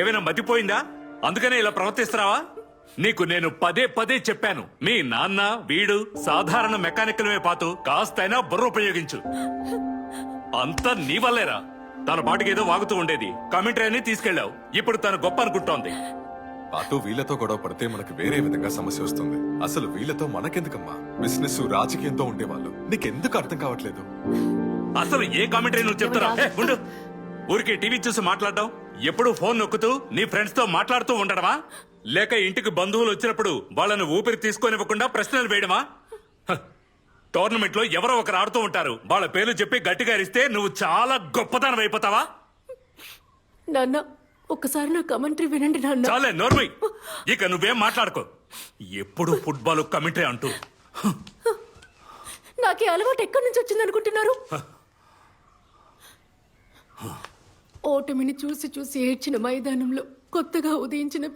ఏమైనా మతిపోయిందా? అందుకనే ఇలా ప్రవర్తిస్తున్నావా? నీకు నేను పదే పదే చెప్పాను. మీ నాన్న వీడు సాధారణ మెకానికలమే పాతు. కాస్తైనా బుర్ర ఉపయోగించు. అంతా నీ వల్లేరా? తన పాటికి ఏదో వాగుతూ ఉండేది. కమెంటరీ అని తీసుకెళ్ళావు. ఇప్పుడు తను గొప్ప అనుకుంటోంది. అటు వీళ్ళతో గొడవ పడితే మనకి వేరే విధంగా సమస్య వస్తుంది. అసలు వీళ్ళతో మనకెందుకమ్మా? బిజినెస్ రాజకీయంతో ఉండేవాళ్ళు. నీకెందుకు అర్థం కావట్లేదు? అసలు ఏ కామెంటరీ నువ్వు చెప్తారా ఊరికే టీవీ చూసి మాట్లాడడం. ఎప్పుడు ఫోన్ నొక్కుతూ నీ ఫ్రెండ్స్తో మాట్లాడుతూ ఉండడమా? లేక ఇంటికి బంధువులు వచ్చినప్పుడు వాళ్ళని ఊపిరి తీసుకొనివ్వకుండా ప్రశ్నలు వేయడమా? టోర్నమెంట్లో ఎవరో ఒకరు ఆడుతూ ఉంటారు. వాళ్ళ పేర్లు చెప్పి గట్టిగా అరిస్తే నువ్వు చాలా గొప్పతనం అయిపోతావా? నాన్న ఒక్కసారి నా కమెంటరీ వినండి నాన్న. చాలే నోర్మై. ఇక నువ్వేం మాట్లాడుకో. ఎప్పుడు ఫుట్బాల్ కమిటీ అంటూ. నాకు అలవాటు ఎక్కడి నుంచి వచ్చింది అనుకుంటున్నారు ఓటమిని చూసి చూసి ఏడ్చిన మైదానంలో కొత్తగా ఉదయించిన పిల్ల